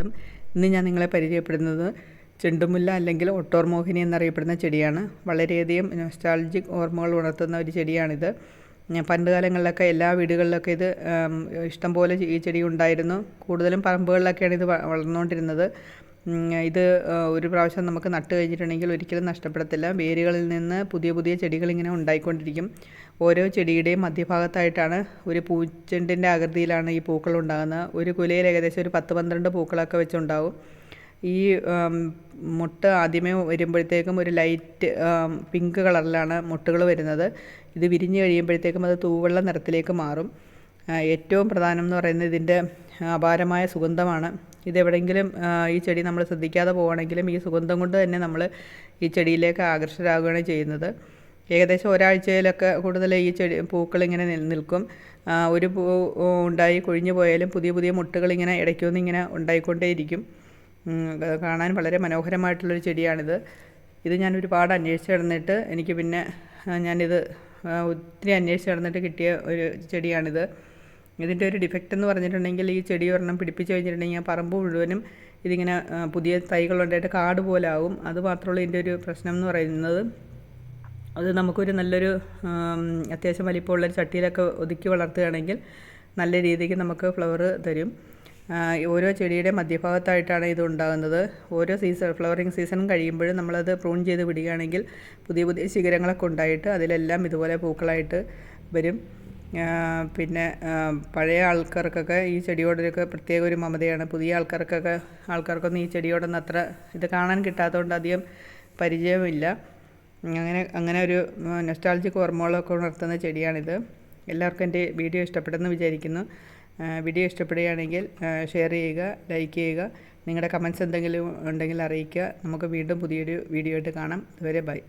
ഇന്ന് ഞാൻ നിങ്ങളെ പരിചയപ്പെടുന്നത് ചെണ്ടുമുല്ല അല്ലെങ്കിൽ ഒട്ടോർമോഹിനി എന്നറിയപ്പെടുന്ന ചെടിയാണ്. വളരെയധികം നൊസ്റ്റാൾജിക് ഓർമ്മകൾ ഉണർത്തുന്ന ഒരു ചെടിയാണിത്. പണ്ട് കാലങ്ങളിലൊക്കെ എല്ലാ വീടുകളിലൊക്കെ ഇത് ഇഷ്ടംപോലെ ഈ ചെടി ഉണ്ടായിരുന്നു. കൂടുതലും പറമ്പുകളിലൊക്കെയാണ് ഇത് വളർന്നുകൊണ്ടിരുന്നത്. ഇത് ഒരു പ്രാവശ്യം നമുക്ക് നട്ട് കഴിഞ്ഞിട്ടുണ്ടെങ്കിൽ ഒരിക്കലും നഷ്ടപ്പെടത്തില്ല. വേരുകളിൽ നിന്ന് പുതിയ പുതിയ ചെടികൾ ഇങ്ങനെ ഉണ്ടായിക്കൊണ്ടിരിക്കും. ഓരോ ചെടിയുടെയും മധ്യഭാഗത്തായിട്ടാണ് ഒരു പൂച്ചെണ്ടിന്റെ ആകൃതിയിലാണ് ഈ പൂക്കൾ ഉണ്ടാകുന്നത്. ഒരു കുലയിൽ ഏകദേശം ഒരു പത്ത് പന്ത്രണ്ട് പൂക്കളൊക്കെ വെച്ചുണ്ടാവും. ഈ മുട്ട ആദ്യമേ വരുമ്പോഴത്തേക്കും ഒരു ലൈറ്റ് പിങ്ക് കളറിലാണ് മുട്ടകൾ വരുന്നത്. ഇത് വിരിഞ്ഞ് കഴിയുമ്പോഴത്തേക്കും അത് തൂവെള്ള നിറത്തിലേക്ക് മാറും. ഏറ്റവും പ്രധാനം എന്ന് പറയുന്നത് ഇതിന്റെ അപാരമായ സുഗന്ധമാണ്. ഇതെവിടെയെങ്കിലും ഈ ചെടി നമ്മൾ ശ്രദ്ധിക്കാതെ പോവുകയാണെങ്കിലും ഈ സുഗന്ധം കൊണ്ട് തന്നെ നമ്മൾ ഈ ചെടിയിലേക്ക് ആകർഷകരാകുകയാണ് ചെയ്യുന്നത്. ഏകദേശം ഒരാഴ്ചയിലൊക്കെ കൂടുതൽ ഈ ചെടി നിൽ നിൽക്കും. ഒരു പൂ ഉണ്ടായി കൊഴിഞ്ഞു പോയാലും പുതിയ പുതിയ മുട്ടുകൾ ഇങ്ങനെ ഇടയ്ക്കൊന്ന് ഇങ്ങനെ ഉണ്ടായിക്കൊണ്ടേയിരിക്കും. കാണാൻ വളരെ മനോഹരമായിട്ടുള്ളൊരു ചെടിയാണിത്. ഇത് ഞാൻ ഒരുപാട് അന്വേഷിച്ച് നടന്നിട്ട് എനിക്ക് പിന്നെ ഞാനിത് ഒത്തിരി അന്വേഷിച്ച് നടന്നിട്ട് കിട്ടിയ ഒരു ചെടിയാണിത്. ഇതിന്റെ ഒരു ഡിഫക്റ്റ് എന്ന് പറഞ്ഞിട്ടുണ്ടെങ്കിൽ ഈ ചെടി ഒരെണ്ണം പിടിപ്പിച്ച് കഴിഞ്ഞിട്ടുണ്ടെങ്കിൽ ആ പറമ്പ് മുഴുവനും ഇതിങ്ങനെ പുതിയ തൈകളുണ്ടായിട്ട് കാട് പോലെ ആവും. അത് മാത്രമുള്ള ഇതിന്റെ ഒരു പ്രശ്നം എന്ന് പറയുന്നത്. അത് നമുക്കൊരു നല്ലൊരു അത്യാവശ്യം വലിപ്പമുള്ളൊരു ചട്ടിയിലൊക്കെ ഒതുക്കി വളർത്തുകയാണെങ്കിൽ നല്ല രീതിക്ക് നമുക്ക് ഫ്ലവർ തരും. ഓരോ ചെടിയുടെ മധ്യഭാഗത്തായിട്ടാണ് ഇത് ഉണ്ടാകുന്നത്. ഓരോ സീസൺ ഫ്ലവറിങ് സീസൺ കഴിയുമ്പോഴും നമ്മളത് പ്രൂൺ ചെയ്ത് വിടുകയാണെങ്കിൽ പുതിയ പുതിയ ശിഖരങ്ങളൊക്കെ ഉണ്ടായിട്ട് അതിലെല്ലാം ഇതുപോലെ പൂക്കളായിട്ട് വരും. പിന്നെ പഴയ ആൾക്കാർക്കൊക്കെ ഈ ചെടിയോടൊക്കെ പ്രത്യേക ഒരു മമതയാണ്. പുതിയ ആൾക്കാർക്കൊക്കെ ആൾക്കാർക്കൊന്നും ഈ ചെടിയോടൊന്നും അത്ര ഇത് കാണാൻ കിട്ടാത്തതുകൊണ്ട് അധികം പരിചയമില്ല അങ്ങനെ അങ്ങനെ ഒരു നെസ്റ്റാൾജിക് ഓർമ്മകളൊക്കെ ഉണർത്തുന്ന ചെടിയാണിത്. എല്ലാവർക്കും എന്റെ വീഡിയോ ഇഷ്ടപ്പെട്ടെന്ന് വിചാരിക്കുന്നു. വീഡിയോ ഇഷ്ടപ്പെടുകയാണെങ്കിൽ ഷെയർ ചെയ്യുക ലൈക്ക് ചെയ്യുക. നിങ്ങളുടെ കമൻസ് എന്തെങ്കിലും ഉണ്ടെങ്കിൽ അറിയിക്കുക. നമുക്ക് വീണ്ടും പുതിയൊരു വീഡിയോ ആയിട്ട് കാണാം. അതുവരെ ബൈ